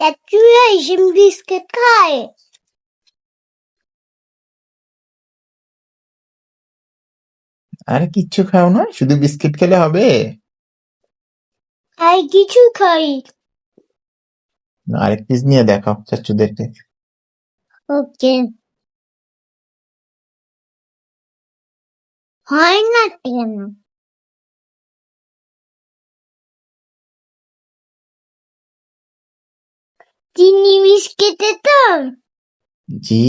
চাচুরা হিসেম biscuit খায় আরে কিচ্ছু খাও না শুধু বিস্কিট খেলে হবে আর কিছু খাই আরেক পিস নিয়ে দেখাও চাচুদেরকে ওকে হয় না কেন চিনি বিস্কিটে তো জি।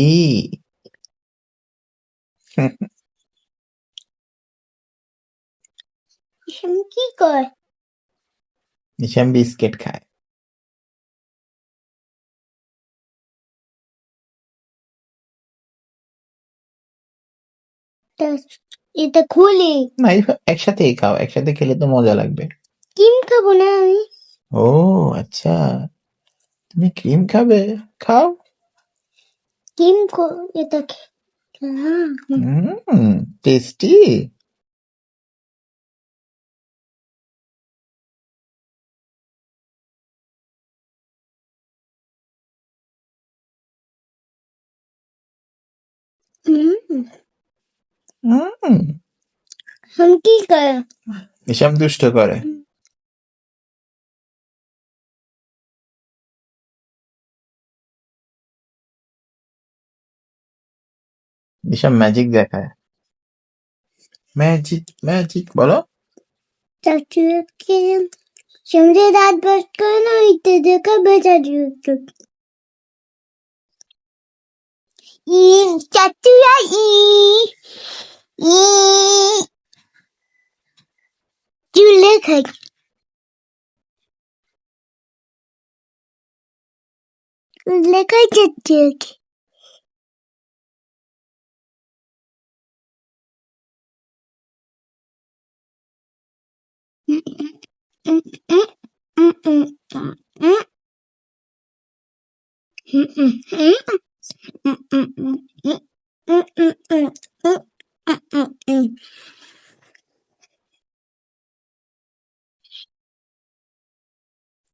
হিসেম কি কর নিশাম বিস্কিট খায়। এটা খুলি। না একসাথেই খাও একসাথে খেলে তো মজা লাগবে। কিম খাব না আমি? ও আচ্ছা। Nikim kaw? Kimko jednak. Mm, tasty. Mm. Mm. हम की करें निशम दुष्ट करे নিশাম ম্যাজিক দেখায়। ম্যাজিক ম্যাজিক বলো। চাচুকে সন্ধে রাত বাস করে না ওইতে দেখা বেচা দিত ই চাচুরা ই ই চুলে খাই চুলে চাচুকে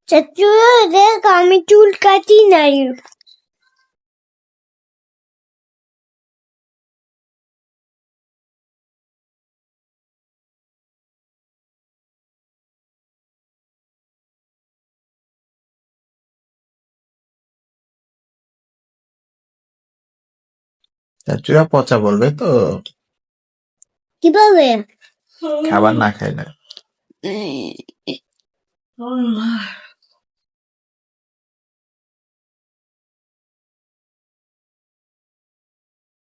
ચચુડો દેખ અમે ચૂલ કાઢી નાખ્યું চাচুরা পচা বলবে তো কীভাবে খাবার না খাইলে